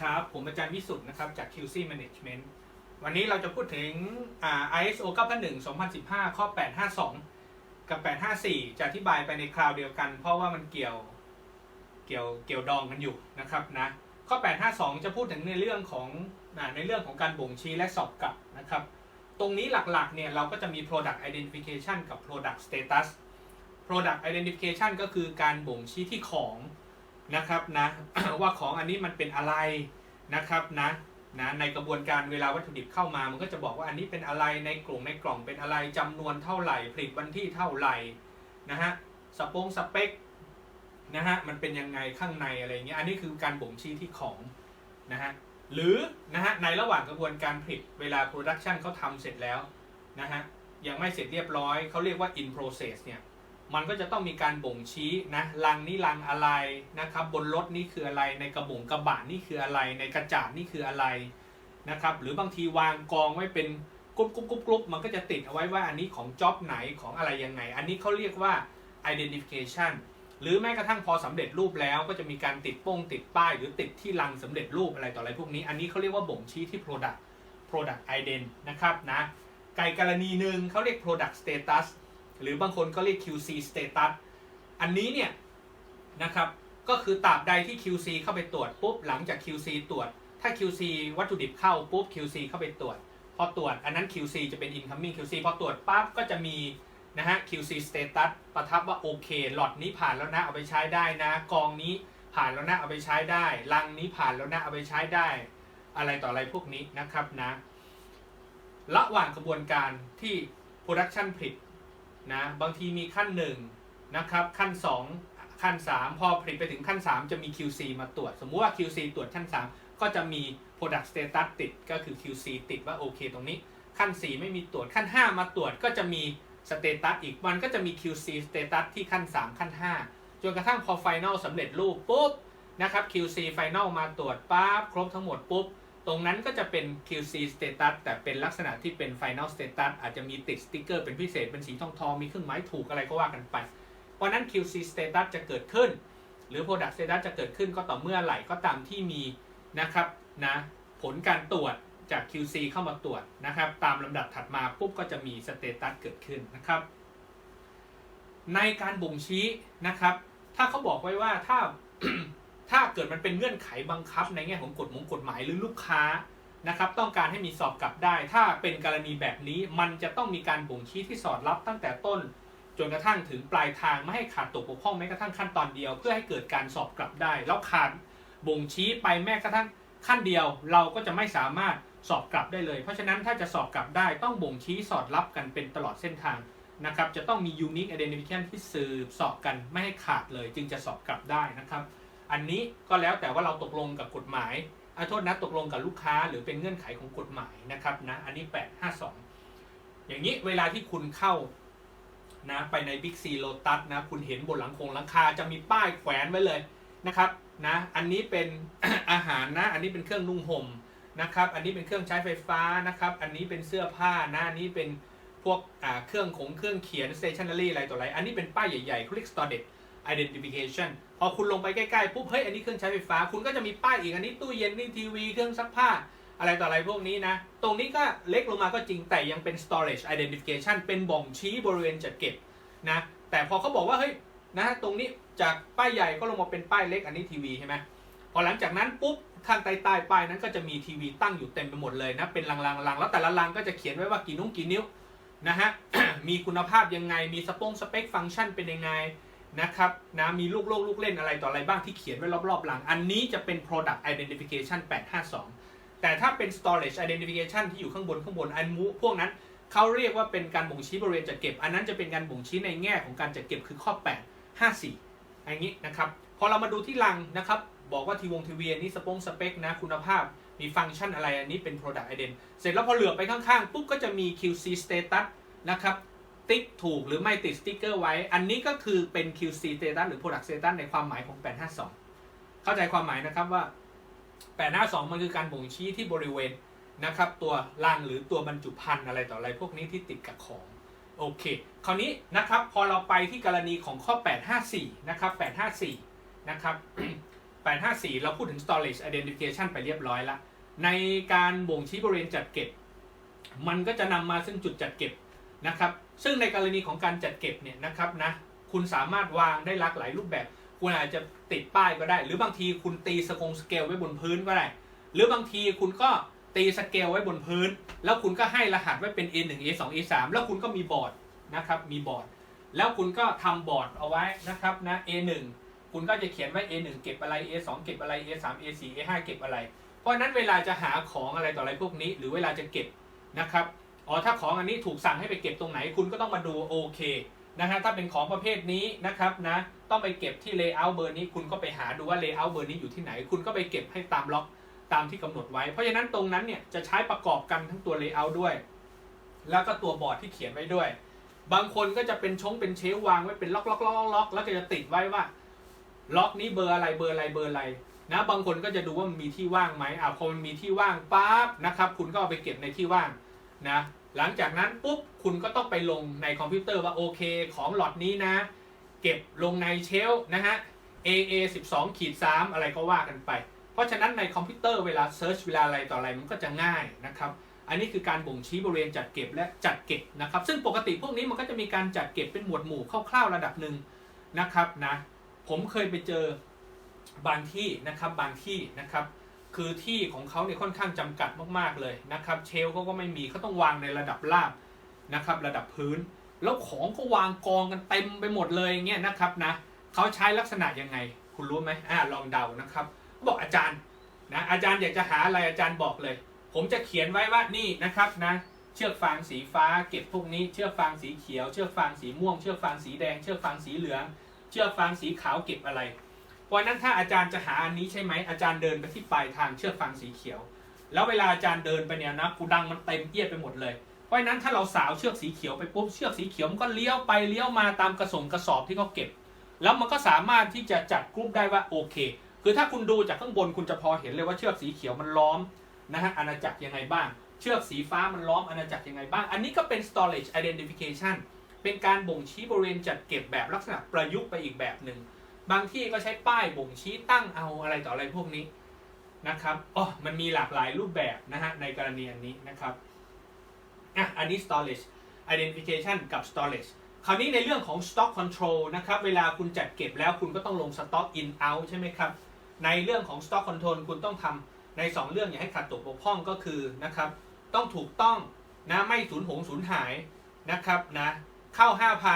ครับ ผมอาจารย์วิสุทธ์นะครับ จาก QC Management วันนี้เราจะพูดถึง ISO 9001 2015 ข้อ 852 กับ 854 จะอธิบายไปในคราวเดียวกัน เพราะว่ามันเกี่ยวเกี่ยวเกี่ยวดองกันอยู่นะครับนะ ข้อ 852 จะพูดถึงในเรื่องของในเรื่องของการบ่งชี้และสอบกลับนะครับ ตรงนี้หลักๆเนี่ยเราก็จะมี product identification กับ product status product identification ก็คือการบ่งชี้ที่ของ นะครับนะว่าของอันนี้มันเป็นอะไรนะครับนะนะในกระบวนการเวลาวัตถุดิบเข้ามา มันก็จะบอกว่าอันนี้เป็นอะไรในกลุ่มในกล่องเป็นอะไรจำนวนเท่าไหร่ผลิตวันที่เท่าไหร่นะฮะสปงสเปคนะฮะมันเป็นยังไงข้างในอะไรเงี้ยอันนี้คือการบ่งชี้ที่ของนะฮะหรือนะฮะในระหว่างกระบวนการผลิตเวลา production เขาทำเสร็จแล้วนะฮะยังไม่เสร็จเรียบร้อยเขาเรียกว่า in process เนี่ย มันก็จะต้องมีการบ่งชี้นะลังนี่ลังอะไรนะครับ บนรถนี่คืออะไร ในกระบุงกระบะนี่คืออะไร ในกระจาดนี่คืออะไรนะครับ หรือบางทีวางกองไว้เป็นกรุ๊ปกรุ๊ปกรุ๊ปกรุ๊ปมันก็จะติดเอาไว้ว่าอันนี้ของจ็อบไหนของอะไรยังไง อันนี้เขาเรียกว่า identification หรือแม้กระทั่งพอสำเร็จรูปแล้วก็จะมีการติดโป้งติดป้ายหรือติดที่ลังสำเร็จรูปอะไรต่ออะไรพวกนี้ อันนี้เขาเรียกว่าบ่งชี้ที่ product product ident นะครับนะไก่กรณีหนึ่งเขาเรียก product status หรือบางคนก็เรียก QC status อันนี้เนี่ยนะครับก็คือตราบใดที่ QC เข้าไปตรวจปุ๊บหลังจาก QC ตรวจ ถ้า QC วัตถุดิบเข้าปุ๊บ QC เข้าไปตรวจ พอตรวจอันนั้น QC จะเป็น incoming QC พอตรวจปั๊บก็จะมีนะฮะ QC status ประทับว่าโอเคหลอดนี้ผ่านแล้วนะเอาไปใช้ได้นะกองนี้ผ่านแล้วนะเอาไปใช้ได้ลังนี้ผ่านแล้วนะเอาไปใช้ได้ อะไรต่ออะไรพวกนี้นะครับนะ ระหว่างกระบวนการที่ production ผลิต นะบางทีมีขั้น1นะครับขั้น 2 ขั้น 3 พอผลิตไปถึงขั้น 3 จะมี QC มาตรวจ สมมุติว่า QC ตรวจขั้น 3 ก็จะมี product status ติดก็คือ QC ติดว่าโอเคตรงนี้ ขั้น 4 ไม่มีตรวจขั้น 5 มาตรวจก็จะมี status อีกมันก็จะมี QC status ที่ขั้น 3 ขั้น 5 จนกระทั่งพอ final สำเร็จรูปปุ๊บนะครับ QC final มาตรวจปั๊บครบทั้งหมดปุ๊บ ตรงนั้นก็จะเป็น QC status แต่เป็นลักษณะที่เป็น final status อาจจะมีติดสติกเกอร์เป็นพิเศษเป็นสีทองทองมีเครื่องหมายถูกอะไรก็ว่ากันไป เพราะนั้น QC status จะเกิดขึ้น หรือ product status จะเกิดขึ้นก็ต่อเมื่อไหร่ก็ตามที่มีนะครับนะผลการตรวจจาก QC เข้ามาตรวจนะครับ ตามลำดับถัดมาปุ๊บก็จะมี status เกิดขึ้นนะครับ ในการบ่งชี้นะครับ ถ้าเขาบอกไว้ว่าถ้า ถ้าเกิดมันเป็นเงื่อนไขบังคับในแง่ของกฎมงกฎหมายหรือลูกค้านะครับต้องการให้มีสอบกลับได้ ถ้าเป็นกรณีแบบนี้มันจะต้องมีการบ่งชี้ที่สอดรับตั้งแต่ต้น จนกระทั่งถึงปลายทางไม่ให้ขาดตกบกพร่องแม้กระทั่งขั้นตอนเดียว เพื่อให้เกิดการสอบกลับได้ แล้วขาดบ่งชี้ไปแม้กระทั่งขั้นเดียว เราก็จะไม่สามารถสอบกลับได้เลย เพราะฉะนั้นถ้าจะสอบกลับได้ต้องบ่งชี้สอดรับกันเป็นตลอดเส้นทางนะครับจะต้องมี unique identification ที่สืบสอบกันไม่ให้ขาดเลย จึงจะสอบกลับได้นะครับ อันนี้ก็แล้วแต่ว่าเราตกลงกับกฎหมายอาโทษนะตกลงกับลูกค้าหรือเป็นเงื่อนไขของกฎหมายนะครับนะอันนี้ 852 อย่างนี้เวลาที่คุณเข้านะไปใน Big C Lotus นะคุณเห็นบนหลังคงหลังคาจะมีป้ายแขวนไว้เลยนะครับนะอันนี้เป็นอาหารนะอันนี้เป็นเครื่องนุ่งห่มนะครับอันนี้เป็นเครื่องใช้ไฟฟ้านะครับอันนี้เป็นเสื้อผ้านะอันนี้เป็นพวกเครื่องของเครื่องเขียน stationery อะไรต่ออะไร อันนี้เป็นป้ายใหญ่ๆเขาเรียก storage identification พอคุณลงไปใกล้ๆปุ๊บเฮ้ยอันนี้เครื่องใช้ไฟฟ้า คุณก็จะมีป้ายอีกอันนี้ตู้เย็นนี่ทีวีเครื่องซักผ้าอะไรต่ออะไรพวกนี้นะ ตรงนี้ก็เล็กลงมาก็จริงแต่ยังเป็น storage identification เป็นบ่งชี้บริเวณจัดเก็บนะ แต่พอเขาบอกว่าเฮ้ยนะตรงนี้จากป้ายใหญ่ก็ลงมาเป็นป้ายเล็กอันนี้ทีวีใช่ไหมพอหลังจากนั้นปุ๊บข้างใต้ใต้ป้ายนั้นก็จะมีทีวีตั้งอยู่เต็มไปหมดเลยนะ เป็นลังๆๆแล้วแต่ละลังก็จะเขียนไว้ว่ากี่นุ่งกี่นิ้วนะฮะ มีคุณภาพยังไง มีสปงสเปคฟังก์ชันเป็นยังไง นะครับนะมีลูกโลกลูกเล่นอะไรต่ออะไรบ้างที่เขียนไว้รอบๆหลัง อันนี้จะเป็น product identification 852 แต่ถ้าเป็น storage identification ที่อยู่ข้างบนข้างบนอันมูพวกนั้นเขาเรียกว่าเป็นการบ่งชี้บริเวณจัดเก็บ อันนั้นจะเป็นการบ่งชี้ในแง่ของการจัดเก็บคือข้อ 854อันนี้นะครับพอเรามาดูที่ลังนะครับบอกว่าทีวงทีวีนนี้สปงสเปคนะคุณภาพมีฟังก์ชันอะไรอันนี้เป็น product ident เสร็จแล้วพอเหลือไปข้างๆปุ๊บก็จะมี QC status นะครับ ติ๊กถูกหรือไม่ติดสติ๊กเกอร์ไว้ อันนี้ก็คือเป็น QC status หรือ product status ในความหมายของ 852 เข้าใจความหมายนะครับว่า 852 มันคือการบ่งชี้ที่บริเวณนะครับตัวรังหรือตัวบรรจุภัณฑ์อะไรต่ออะไรพวกนี้ที่ติดกับของโอเค คราวนี้นะครับพอเราไปที่กรณีของข้อ 854 นะครับ 854 นะครับ 854 เราพูดถึง storage identification ไปเรียบร้อยล้วในการบ่งชี้บริเวณจัดเก็บ มันก็จะนำมาซึ่งจุดจัดเก็บนะครับ ซึ่งในกรณีของการจัดเก็บเนี่ยนะครับนะคุณสามารถวางได้หลากหลายรูปแบบ คุณอาจจะติดป้ายก็ได้ หรือบางทีคุณตีสกงสเกลไว้บนพื้นก็ได้ หรือบางทีคุณก็ตีสเกลไว้บนพื้น แล้วคุณก็ให้รหัสไว้เป็น A1 A2 A3 แล้วคุณก็มีบอร์ดนะครับมีบอร์ด แล้วคุณก็ทำบอร์ดเอาไว้นะครับนะ A1 คุณก็จะเขียนไว้ A1 เก็บอะไร A2 เก็บอะไร A3 A4 A5 เก็บอะไร เพราะนั้นเวลาจะหาของอะไรต่ออะไรพวกนี้ หรือเวลาจะเก็บนะครับ อ๋อถ้าของอันนี้ถูกสั่งให้ไปเก็บตรงไหนคุณก็ต้องมาดูโอเคนะฮะถ้าเป็นของประเภทนี้นะครับนะต้องไปเก็บที่ layout เบอร์นี้คุณก็ไปหาดูว่า layout เบอร์นี้อยู่ที่ไหน คุณก็ไปเก็บให้ตามล็อกตามที่กำหนดไว้ เพราะฉะนั้นตรงนั้นเนี่ยจะใช้ประกอบกันทั้งตัว layout ด้วย แล้วก็ตัวบอร์ดที่เขียนไว้ด้วย บางคนก็จะเป็นชงเป็นเชฟวางไว้เป็นล็อกล็อกล็อกล็อกแล้วก็จะติดไว้ว่า ล็อกนี้เบอร์อะไรเบอร์อะไรเบอร์อะไรนะบางคนก็จะดูว่ามันมีที่ว่างไหมอ่าพอมันมีที่ว่างปั๊บนะครับคุณก็เอาไปเก็บในที่ว่างนะ หลังจากนั้นปุ๊บคุณก็ต้องไปลงในคอมพิวเตอร์ว่าโอเค ของหลอดนี้นะ เก็บลงในเชลนะฮะ AA 12ขีด3อะไรก็ว่ากันไป เพราะฉะนั้นในคอมพิวเตอร์เวลาเซิร์ชเวลาอะไรต่ออะไรมันก็จะง่ายนะครับอันนี้คือการบ่งชี้บริเวณจัดเก็บและจัดเก็บนะครับ ซึ่งปกติพวกนี้มันก็จะมีการจัดเก็บเป็นหมวดหมู่คร่าวๆระดับหนึ่งนะครับนะผมเคยไปเจอบางที่นะครับบางที่นะครับ คือที่ของเขาเนี่ยค่อนข้างจำกัดมากๆเลยนะครับเชลเขาก็ไม่มีเขาต้องวางในระดับราบนะครับระดับพื้น แล้วของก็วางกองกันเต็มไปหมดเลยอย่างเงี้ยนะครับนะเขาใช้ลักษณะยังไง คุณรู้ไหมอ่าลองเดานะครับเขาบอกอาจารย์นะอาจารย์อยากจะหาอะไรอาจารย์บอกเลย ผมจะเขียนไว้ว่านี่นะครับนะเชือกฟางสีฟ้าเก็บพวกนี้เชือกฟางสีเขียว เชือกฟางสีม่วง เชือกฟางสีแดง เชือกฟางสีเหลือง เชือกฟางสีขาวเก็บอะไร เพราะนั้นถ้าอาจารย์จะหาอันนี้ใช่ไหมอาจารย์เดินไปที่ปลายทางเชือกฟางสีเขียว แล้วเวลาอาจารย์เดินไปเนี่ยนะกูดังมันเต็มเอียดไปหมดเลย เพราะฉะนั้นถ้าเราสาวเชือกสีเขียวไปปุ๊บเชือกสีเขียวมันก็เลี้ยวไปเลี้ยวมาตามกระสงกระสอบที่เขาเก็บ แล้วมันก็สามารถที่จะจัดกรุ๊ปได้ว่าโอเค คือถ้าคุณดูจากข้างบนคุณจะพอเห็นเลยว่าเชือกสีเขียวมันล้อมนะฮะอาณาจักรยังไงบ้าง เชือกสีฟ้ามันล้อมอาณาจักรยังไงบ้าง อันนี้ก็เป็น storage identification เป็นการบ่งชี้บริเวณจัดเก็บแบบลักษณะประยุกต์ไปอีกแบบหนึ่ง บางที่ก็ใช้ป้ายบ่งชี้ตั้งเอาอะไรต่ออะไรพวกนี้นะครับอ๋อมันมีหลากหลายรูปแบบนะฮะในกรณีอันนี้นะครับอะอันนี้ storage identification กับ storage คราวนี้ในเรื่องของ stock control นะครับเวลาคุณจัดเก็บแล้วคุณก็ต้องลง stock in out ใช่ไหมครับในเรื่องของ stock control คุณต้องทำใน 2 เรื่องอย่าให้ขาดตกบกพร่องก็คือนะครับต้องถูกต้องนะไม่สูญหงสูญหายนะครับนะเข้า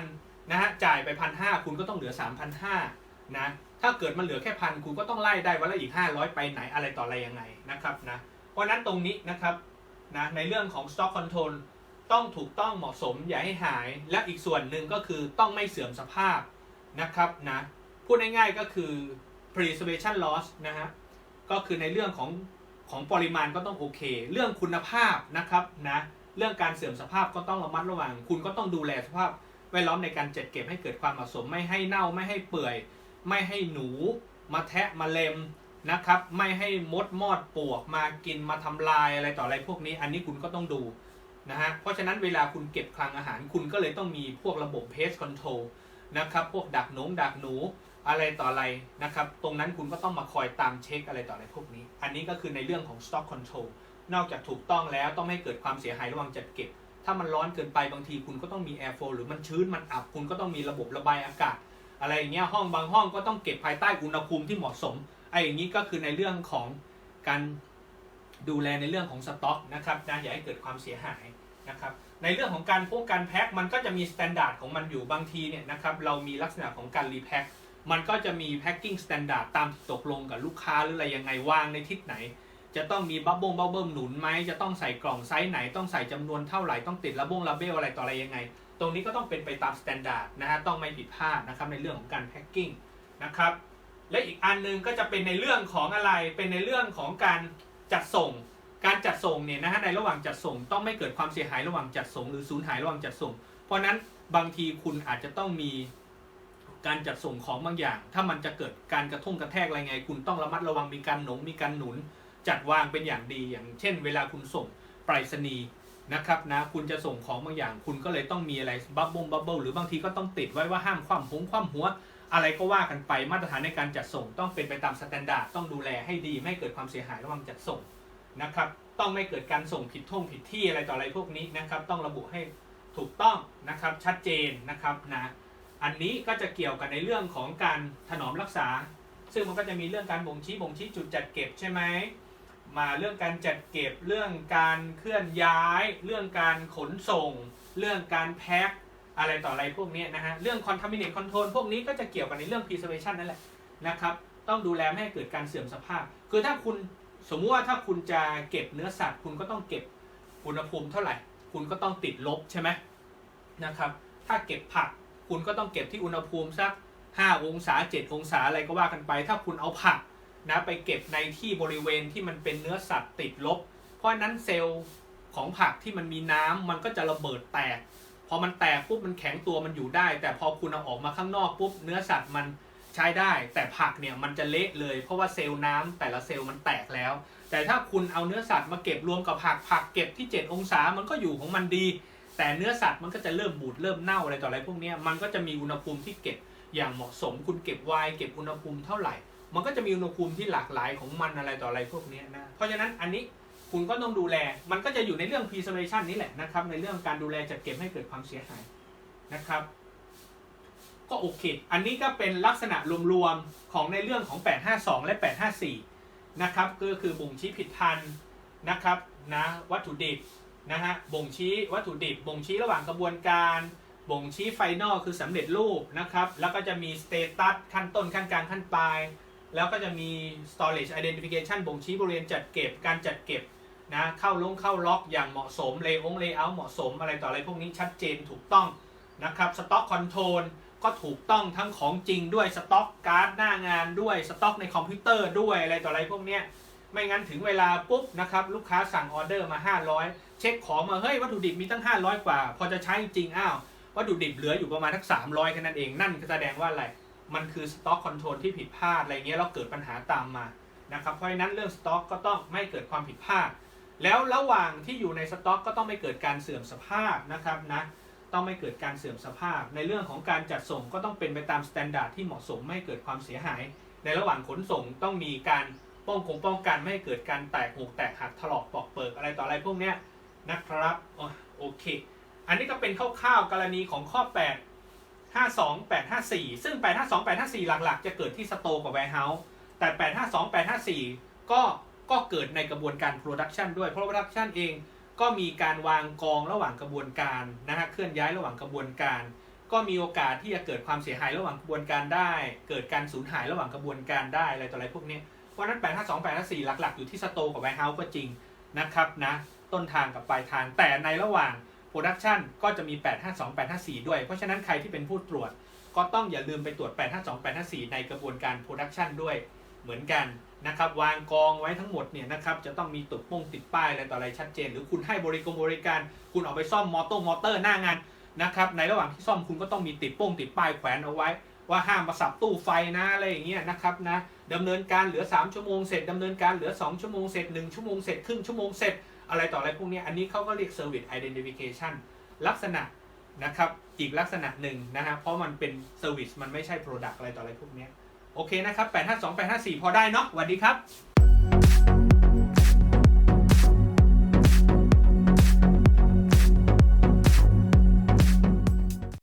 5,000นะฮะจ่ายไปพันห้าคุณก็ต้องเหลือ 3,500 นะถ้าเกิดมันเหลือแค่พันคุณก็ต้องไล่ได้วันละอีก 500 ไปไหนอะไรต่ออะไรยังไงนะครับนะเพราะนั้นตรงนี้นะครับนะในเรื่องของ stock control ต้องถูกต้องเหมาะสมอย่าให้หาย และอีกส่วนหนึ่งก็คือต้องไม่เสื่อมสภาพนะครับนะพูดง่ายๆก็คือ preservation loss นะฮะก็คือในเรื่องของของปริมาณก็ต้องโอเค เรื่องคุณภาพนะครับนะเรื่องการเสื่อมสภาพก็ต้องระมัดระวัง คุณก็ต้องดูแลสภาพแวดล้อมในการจัดเก็บให้เกิดความเหมาะสมไม่ให้เน่าไม่ให้เปื่อย ไม่ให้หนูมาแทะมาเล็มนะครับ ไม่ให้มดมอดปวกมากินมาทำลายอะไรต่ออะไรพวกนี้ อันนี้คุณก็ต้องดูนะฮะเพราะฉะนั้นเวลาคุณเก็บคลังอาหารคุณก็เลยต้องมีพวกระบบ pest control นะครับ พวกดักหนูดักหนูอะไรต่ออะไรนะครับ ตรงนั้นคุณก็ต้องมาคอยตามเช็คอะไรต่ออะไรพวกนี้ อันนี้ก็คือในเรื่องของ stock control นอกจากถูกต้องแล้วต้องไม่ให้เกิดความเสียหายระหว่างจัดเก็บ ถ้ามันร้อนเกินไปบางทีคุณก็ต้องมี air flow หรือมันชื้นมันอับคุณก็ต้องมีระบบระบายอากาศ อะไรอย่างเงี้ยห้องบางห้องก็ต้องเก็บภายใต้อุณหภูมิที่เหมาะสมไอ้อย่างนี้ก็คือในเรื่องของการดูแลในเรื่องของสต็อกนะครับนะอย่าให้เกิดความเสียหายนะครับในเรื่องของการพวกการแพ็คมันก็จะมีมาตรฐานของมันอยู่บางทีเนี่ยนะครับเรามีลักษณะของการรีแพ็คมันก็จะมีแพ็คกิ้งมาตรฐานตามที่ตกลงกับลูกค้าหรืออะไรยังไงวางในทิศไหน จะต้องมีบับเบิ้ลบับเบิ้ลหนุนไหมจะต้องใส่กล่องไซส์ไหนต้องใส่จำนวนเท่าไหร่ต้องติดระบงระเบลอะไรต่ออะไรยังไง ตรงนี้ก็ต้องเป็นไปตามมาตรฐานนะฮะต้องไม่ผิดพลาดนะครับในเรื่องของการแพ็คกิ้งนะครับและอีกอันหนึงก็จะเป็นในเรื่องของอะไรเป็นในเรื่องของการจัดส่ง การจัดส่งเนี่ยนะฮะในระหว่างจัดส่ง ต้องไม่เกิดความเสียหายระหว่างจัดส่ง หรือสูญหายระหว่างจัดส่ง เพราะฉะนั้นบางทีคุณอาจจะต้องมีการจัดส่งของบางอย่าง ถ้ามันจะเกิดการกระทุ่งกระแทกอะไรไง คุณต้องระมัดระวังมีการหนงมีการหนุน จัดวางเป็นอย่างดีอย่างเช่น เวลาคุณส่งไปรษณีย์ นะครับนะคุณจะส่งของบางอย่าง คุณก็เลยต้องมีอะไรบับเบิ้ลบับเบิ้ลหรือบางทีก็ต้องติดไว้ว่าห้ามคว่ำหงคว่ำหัว อะไรก็ว่ากันไปมาตรฐานในการจัดส่งต้องเป็นไปตามสแตนดาร์ดต้องดูแลให้ดีไม่เกิดความเสียหายระหว่างจัดส่งนะครับต้องไม่เกิดการส่งผิดท่งผิดที่อะไรต่ออะไรพวกนี้นะครับต้องระบุให้ถูกต้องนะครับชัดเจนนะครับนะอันนี้ก็จะเกี่ยวกับในเรื่องของการถนอมรักษา ซึ่งมันก็จะมีเรื่องการบ่งชี้บ่งชี้จุดจัดเก็บใช่ไหม มาเรื่องการจัดเก็บเรื่องการเคลื่อนย้าย เรื่องการขนส่ง เรื่องการแพ็คอะไรต่ออะไรพวกนี้นะฮะเรื่อง contaminate control พวกนี้ก็จะเกี่ยวกับในเรื่อง preservation นั่นแหละนะครับ ต้องดูแลไม่ให้เกิดการเสื่อมสภาพ คือถ้าคุณสมมุติว่าถ้าคุณจะเก็บเนื้อสัตว์คุณก็ต้องเก็บอุณหภูมิเท่าไหร่ คุณก็ต้องติดลบใช่ไหมนะครับถ้าเก็บผักคุณก็ต้องเก็บที่อุณหภูมิสัก 5 องศา 7 องศาอะไรก็ว่ากันไป ถ้าคุณเอาผัก นะไปเก็บในที่บริเวณที่มันเป็นเนื้อสัตว์ติดลบ เพราะนั้นเซลล์ของผักที่มันมีน้ำมันก็จะระเบิดแตก พอมันแตกปุ๊บมันแข็งตัวมันอยู่ได้ แต่พอคุณเอาออกมาข้างนอกปุ๊บเนื้อสัตว์มันใช้ได้ แต่ผักเนี่ยมันจะเละเลย เพราะว่าเซลล์น้ำแต่ละเซลล์มันแตกแล้ว แต่ถ้าคุณเอาเนื้อสัตว์มาเก็บรวมกับผักผักเก็บที่ 7 องศามันก็อยู่ของมันดี แต่เนื้อสัตว์มันก็จะเริ่มบูดเริ่มเน่าอะไรต่ออะไรพวกนี้มันก็จะมีอุณหภูมิที่เก็บอย่างเหมาะสม คุณเก็บไวน์เก็บอุณหภูมิเท่าไหร่ มันก็จะมีอุณหภูมิที่หลากหลายของมันอะไรต่ออะไรพวกนี้นะ เพราะฉะนั้นอันนี้คุณก็ต้องดูแล มันก็จะอยู่ในเรื่อง preservation นี่แหละนะครับ ในเรื่องการดูแลจัดเก็บให้เกิดความเสียหายนะครับ ก็โอเค อันนี้ก็เป็นลักษณะรวมๆของในเรื่องของ 852 และ 854 นะครับ ก็คือบ่งชี้ผิดพันธุ์นะครับนะวัตถุดิบนะฮะ บ่งชี้วัตถุดิบ บ่งชี้ระหว่างกระบวนการ บ่งชี้ไฟนอลคือสำเร็จรูปนะครับ แล้วก็จะมีสเตตัสขั้นต้นขั้นกลางขั้นปลาย แล้วก็จะมี storage identification บ่งชี้บริเวณจัดเก็บการจัดเก็บนะเข้าลงเข้าล็อกอย่างเหมาะสมเลองเลเยอร์เหมาะสมอะไรต่ออะไรพวกนี้ชัดเจนถูกต้องนะครับสต็อกคอนโทรลก็ถูกต้องทั้งของจริงด้วยสต็อกการ์ดหน้างานด้วยสต็อกในคอมพิวเตอร์ด้วยอะไรต่ออะไรพวกเนี้ยไม่งั้นถึงเวลาปุ๊บนะครับลูกค้าสั่งออเดอร์มา 500 เช็คของมาเฮ้ยวัตถุดิบมีตั้ง 500 กว่า พอจะใช้จริงอ้าววัตถุดิบเหลืออยู่ประมาณทัก300แค่นั้นเองนั่นแสดงว่าอะไร มันคือสต็อกคอนโทรลที่ผิดพลาดอะไรเงี้ยแล้วเกิดปัญหาตามมานะครับเพราะฉะนั้นเรื่องสต็อกก็ต้องไม่เกิดความผิดพลาดแล้วระหว่างที่อยู่ในสต็อกก็ต้องไม่เกิดการเสื่อมสภาพนะครับนะต้องไม่เกิดการเสื่อมสภาพ ในเรื่องของการจัดส่งก็ต้องเป็นไปตามสแตนดาร์ดที่เหมาะสมไม่เกิดความเสียหาย ในระหว่างขนส่งต้องมีการป้องคงป้องกันไม่ให้เกิดการแตกหูกแตกหักถลอกปอกเปิกอะไรต่ออะไรพวกเนี้ยนะครับอ๋อโอเค อันนี้ก็เป็นคร่าวๆกรณีของข้อ 8 52 854 ซึ่ง 852 854 หลักๆ จะเกิดที่สโตกับ warehouse แต่ 852 854 ก็ก็เกิดในกระบวนการ production ด้วยเพราะ production เองก็มีการวางกองระหว่างกระบวนการนะฮะเคลื่อนย้ายระหว่างกระบวนการ ก็มีโอกาสที่จะเกิดความเสียหายระหว่างกระบวนการได้ เกิดการสูญหายระหว่างกระบวนการได้อะไรต่ออะไรพวกนี้เพราะนั้น 852 854 หลักๆ อยู่ที่สโตกับ warehouse ก็จริงนะครับนะต้นทางกับปลายทางแต่ในระหว่าง Production ก็จะมี 852 854 ด้วย เพราะฉะนั้นใครที่เป็นผู้ตรวจ ก็ต้องอย่าลืมไปตรวจ 852 854 ในกระบวนการ Production ด้วยเหมือนกันนะครับวางกองไว้ทั้งหมดเนี่ยนะครับจะต้องมีตุกป้งติดป้ายอะไรต่ออะไรชัดเจน หรือคุณให้บริกรบริการ คุณออกไปซ่อมมอเตอร์มอเตอร์หน้างานนะครับในระหว่างที่ซ่อมคุณก็ต้องมีติดโป้งติดป้ายแขวนเอาไว้ ว่าห้ามมาสับตู้ไฟนะอะไรอย่างเงี้ยนะครับนะดำเนินการเหลือ 3 ชั่วโมงเสร็จดำเนินการเหลือ 2 ชั่วโมงเสร็จ 1 ชั่วโมงเสร็จครึ่งชั่วโมงเสร็จ อะไรต่ออะไรพวกนี้อันนี้เขาก็เรียก Service Identification ลักษณะนะครับอีกลักษณะหนึ่งนะฮะเพราะมันเป็น Service มันไม่ใช่ Product อะไรต่ออะไรพวกนี้โอเคนะครับ 852 854 พอได้เนาะสวัสดีครับ